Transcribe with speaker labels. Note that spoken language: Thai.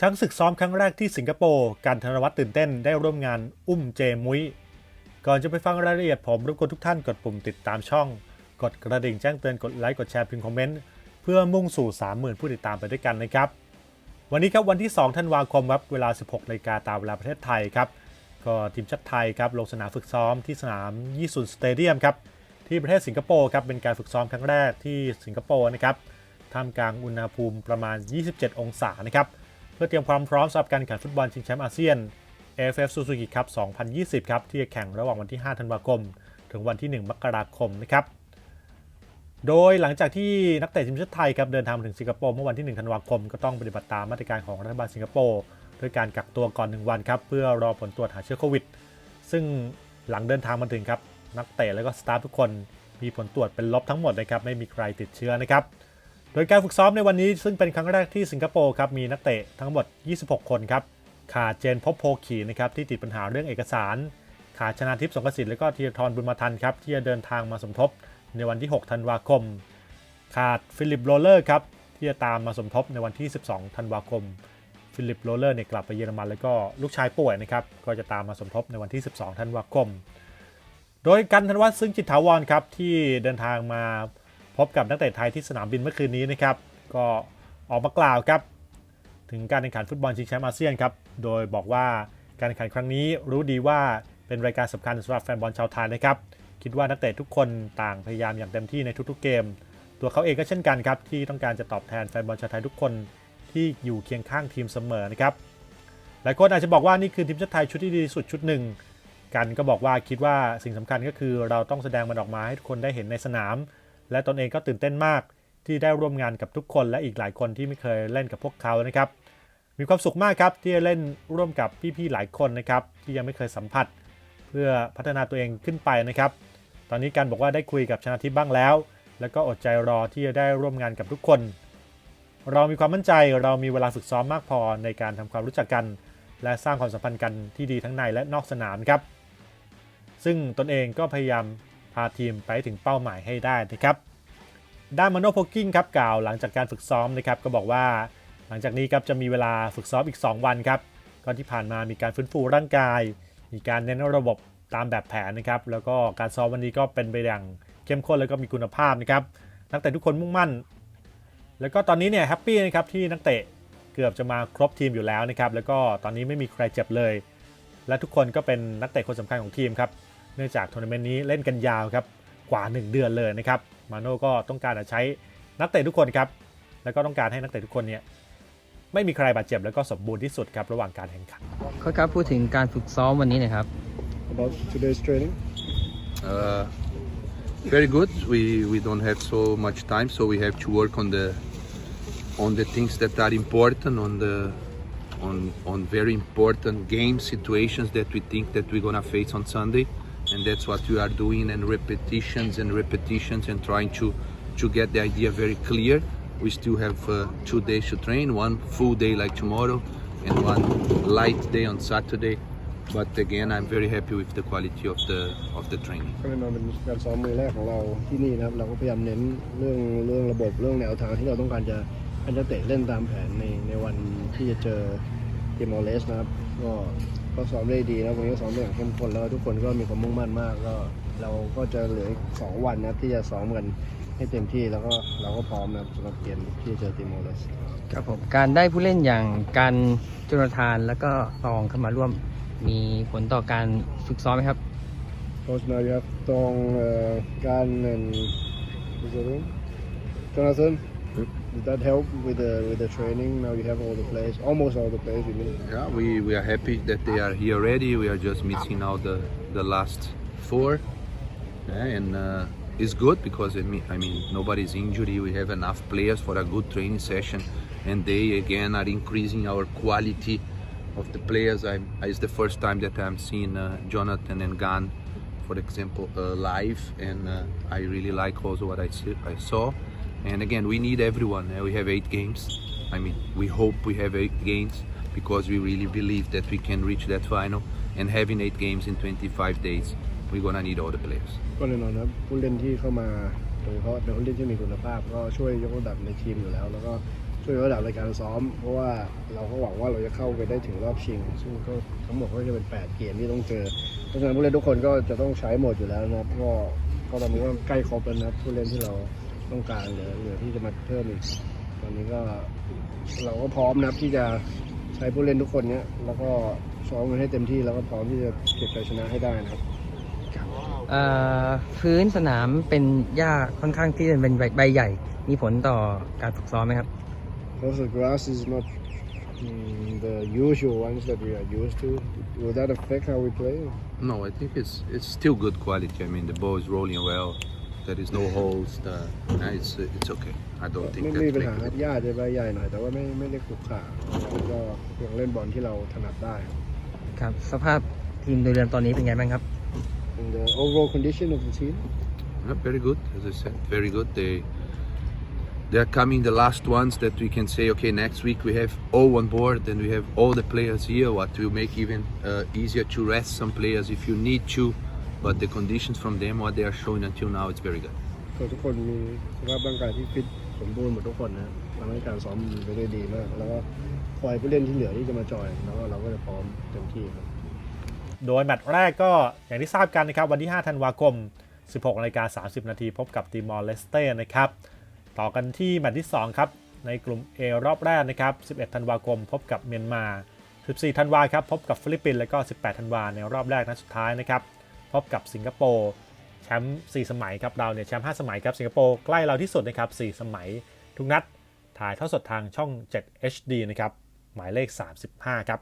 Speaker 1: ช้างศึกซ้อมครั้งแรกที่สิงคโปร์ การธนวัฒน์ตื่นเต้นได้ร่วมงานอุ้มเจมุ้ย ก่อนจะไปฟังรายละเอียดผมรบกวนทุกท่านกดปุ่มติดตามช่อง กดกระดิ่งแจ้งเตือนกดไลค์กดแชร์พิมพ์คอมเมนต์เพื่อมุ่งสู่ 30,000 ผู้ติดตามไปด้วยกันนะครับ วันนี้ครับวันที่ 2 ธันวาคมครับเวลา 16นาฬิกาตามเวลาประเทศไทยครับ ก็ทีมชาติไทยครับลงสนามฝึกซ้อมที่สนามยี่สุนสเตเดียมครับที่ประเทศสิงคโปร์ครับเป็นการฝึกซ้อมครั้งแรกที่สิงคโปร์นะครับท่ามกลางอุณหภูมิประมาณ 27 องศานะครับ เพื่อเตรียมความพร้อมสำหรับการแข่งฟุตบอลชิงแชมป์อาเซียน AFF Suzuki Cup 2020 ครับ ที่จะแข่งระหว่างวันที่ 5 ธันวาคม ถึงวันที่ 1 มกราคมนะครับ โดยหลังจากที่นักเตะทีมชาติไทยครับเดินทางมาถึงสิงคโปร์เมื่อวันที่ 1 ธันวาคม ก็ต้องปฏิบัติตามมาตรการของรัฐบาลสิงคโปร์ด้วยการกักตัวก่อน 1 วันครับ เพื่อรอผลตรวจหาเชื้อโควิด ซึ่งหลังเดินทางมาถึงครับ นักเตะและก็สตาฟทุกคนมีผลตรวจเป็นลบทั้งหมดนะครับ ไม่มีใครติดเชื้อนะครับ โดยการฝึกซ้อมในวันนี้ซึ่งเป็นครั้งแรกที่สิงคโปร์ครับมีนักเตะทั้งหมด 26 คนครับขาดเจนพบโพขีนะครับที่ติดปัญหาเรื่องเอกสาร ขาดชนาทิพย์สงกสิทธิ์และก็ธีรทรบุญมาทันครับที่จะเดินทางมาสมทบในวันที่ 6 ธันวาคม ขาดฟิลิปโรเลอร์ครับที่จะตามมาสมทบในวันที่ 12 ธันวาคม ฟิลิปโรเลอร์เนี่ยกลับไปเยอรมันแล้วก็ลูกชายป่วยนะครับก็จะตามมาสมทบในวันที่ 12 ธันวาคม โดยกันธนวัฒน์ซึ่งจิตถาวรครับที่เดินทางมา พบกับนักเตะไทยที่สนามบินเมื่อคืนนี้นะครับ ก็ออกมากล่าวครับ ถึงการแข่งขันฟุตบอลชิงแชมป์อาเซียนครับ โดยบอกว่าการแข่งขันครั้งนี้รู้ดีว่าเป็นรายการสำคัญสำหรับแฟนบอลชาวไทยนะครับ คิดว่านักเตะทุกคนต่างพยายามอย่างเต็มที่ในทุกๆเกม ตัวเขาเองก็เช่นกันครับ ที่ต้องการจะตอบแทนแฟนบอลชาวไทยทุกคนที่อยู่เคียงข้างทีมเสมอนะครับหลายคนอาจจะบอกว่านี่คือทีมชาติไทยชุดที่ดีที่สุดชุดหนึ่งกันก็บอกว่าคิดว่าสิ่งสำคัญก็คือเราต้องแสดงมันออกมาให้ทุกคนได้เห็นในสนาม และตนเองก็ตื่นเต้นมากที่ได้ร่วมงานกับทุกคนและอีกหลายคนที่ไม่เคยเล่นกับพวกเขานะครับ มีความสุขมากครับที่ได้เล่นร่วมกับพี่ๆหลายคนนะครับที่ยังไม่เคยสัมผัส เพื่อพัฒนาตัวเองขึ้นไปนะครับ ตอนนี้กันบอกว่าได้คุยกับชนะทิพย์บ้างแล้ว แล้วก็อดใจรอที่จะได้ร่วมงานกับทุกคน เรามีความมั่นใจเรามีเวลาฝึกซ้อมมากพอในการทำความรู้จักกัน และสร้างความสัมพันธ์กันที่ดีทั้งในและนอกสนามครับ ซึ่งตนเองก็พยายาม พาทีมไปถึงเป้าหมายให้ได้นะครับด้านมโนโพกิ้งครับกล่าวหลังจากการฝึกซ้อมนะครับก็บอกว่าหลังจากนี้ครับจะมีเวลาฝึกซ้อมอีก 2 วันครับก็ที่ผ่านมามีการฟื้นฟูร่างกาย มีการเน้นระบบตามแบบแผนนะครับแล้วก็การซ้อมวันนี้ก็เป็นไปอย่างเข้มข้นแล้วก็มีคุณภาพนะครับนักเตะทุกคนมุ่งมั่น แล้วก็ตอนนี้เนี่ยแฮปปี้นะครับที่นักเตะเกือบจะมาครบทีมอยู่แล้วนะครับแล้วก็ตอนนี้ไม่มีใครเจ็บเลย และทุกคนก็เป็นนักเตะคนสำคัญของทีมครับ เนื่องจากทัวร์นาเมนต์นี้เล่นกันยาวครับกว่า 1 เดือนเลยนะครับมาโน่ก็ต้องการจะใช้นักเตะทุกคนครับแล้วก็ต้องการให้นักเตะทุกคนเนี่ยไม่มีใครบาดเจ็บแล้วก็สมบูรณ์ที่สุดครับระหว่างการแข่งขัน
Speaker 2: โค้ชครับพูดถึงการฝึกซ้อมวันนี้หนะครับ
Speaker 3: about today's training?
Speaker 4: Uh, very good. We we don't have so much time, so we have to work on the on the things that are important, on the on on very important game situations that we think that we're gonna face on Sunday, and that's what we are doing and repetitions and repetitions and trying to to get the idea very clear. We still have uh, two days to train, one full day like tomorrow, and one light day on Saturday. But again, I'm very happy with the quality of the of the training.
Speaker 3: ก็แน่นอนเป็นการซ้อมมือแรกของเราที่นี่นะครับ เราก็พยายามเน้นเรื่องเรื่องระบบเรื่องแนวทางที่เราต้องการจะให้นักเตะเล่นตามแผนในในวันที่จะเจอทีมออเลสนะครับ ก็ ก็ซ้อมได้ดีนะวันนี้ก็ซ้อมได้อย่างเข้มข้นแล้วทุกคนก็มีความมุ่งมั่นมากก็เราก็จะเหลืออีกสองวันนะครับที่จะซ้อมกันให้เต็มที่แล้วก็เราก็พร้อมนะครับสำหรับเกมที่จะเจอทีมออเลส
Speaker 2: ครับผมการได้ผู้เล่นอย่างการจุลธานแล้วก็ตองเข้ามาร่วมมีผลต่อการฝึกซ้อมไหมครับ
Speaker 3: Coach, now you have Tong, uh, Gan, and who's the other one? Jonathan. Did that help with the with the training? Now you have all the players, almost all the players. You mean?
Speaker 4: Yeah, we, we are happy that they are here already. We are just missing out the, the last four. Yeah, and uh, it's good because I mean, I mean nobody's injured. We have enough players for a good training session, and they again are increasing our quality of the players. I, it's the first time that I'm seeing uh, Jonathan and Gan, for example, uh, live, and uh, I really like also what I, see, I saw. And again, we need everyone. We have eight games. I mean, we hope we have eight games because we really believe that we can reach that final. And having eight games in 25 days, we're gonna need all the players.
Speaker 3: ก็แน่นอนครับผู้เล่นที่เข้ามาโดยเฉพาะเป็นผู้เล่นที่มีคุณภาพ ก็ช่วยยกระดับในทีมอยู่แล้ว แล้วก็ช่วยระดับรายการซ้อม เพราะว่าเราก็หวังว่าเราจะเข้าไปได้ถึงรอบชิง ซึ่งก็ทั้งหมดก็จะเป็น 8 เกมที่ต้องเจอ เพราะฉะนั้นผู้เล่นทุกคนก็จะต้องใช้หมดอยู่แล้วนะครับ ก็ก็ตอนนี้ก็ใกล้ครบแล้วนะครับผู้เล่นที่เรา ต้องการเหลือเหลือที่จะมาเพิ่มอีกตอนนี้ก็เราก็พร้อมนะครับที่จะใช้ผู้เล่นทุกคนเนี้ยแล้วก็ซ้อมกันให้เต็มที่แล้วก็พร้อมที่จะเก็บชัยชนะให้ได้นะครับ
Speaker 2: เอ่อพื้นสนามเป็นหญ้าค่อนข้างที่จะเป็นใบใบใหญ่ มีผลต่อการฝึกซ้อมไหมครับ
Speaker 3: Because the grass is not mm, the usual ones that we are used to, will that affect how we play?
Speaker 4: No, I think it's it's still good quality. I mean, the ball is rolling well. There is no holes. The, uh, it's it's okay. I don't
Speaker 3: ไม่
Speaker 4: think
Speaker 3: ไม่มี
Speaker 4: that
Speaker 3: ปัญ
Speaker 4: make
Speaker 3: หา
Speaker 4: a
Speaker 3: ครับ
Speaker 4: difference.
Speaker 3: หญ้าจะใบใหญ่หน่อย แต่ว่าไม่ไม่ได้ขรุขระแล้วก็ยังเล่นบอลที่เราถนัดได้
Speaker 2: ครับ สภาพทีมโดยรวมตอนนี้เป็นไงบ้างครับ
Speaker 3: And the overall condition of the team
Speaker 4: Yeah, very good, as I said, very good. They they're coming the last ones that we can say, okay, next week we have all on board and we have all the players here. What will make even uh, easier to rest some players if you need to. But the conditions from them, what they are showing until now, it's very good.
Speaker 3: ก็ทุกคนมีสภาพร่างกายที่ฟิตสมบูรณ์หมดทุกคนนะทำให้การซ้อมมันไปได้ดีมาก แล้วก็คอยผู้เล่นที่เหลือที่จะมาจอยแล้วก็เราก็จะพร้อมเต็มที่ครับ
Speaker 1: โดยแมตช์แรกก็อย่างที่ทราบกันนะครับวันที่ 5 ธันวาคม 16นาฬิกา30 นาทีพบกับตีมอร์เลสเต้นะครับ ต่อกันที่แมตช์ที่ 2 ครับ ในกลุ่ม A รอบแรกนะครับ 11 ธันวาคม พบกับเมียนมา 14 ธันวาครับพบกับฟิลิปปินส์แล้วก็ 18 ธันวาในรอบแรกนัดสุดท้ายนะครับ พบกับสิงคโปร์แชมป์4สมัยครับเราเนี่ยแชมป์5สมัยครับสิงคโปร์ใกล้เราที่สุดนะครับ4สมัย ทุกนัดถ่ายเท่าสดทางช่อง 7 HD นะครับหมายเลข 35 ครับ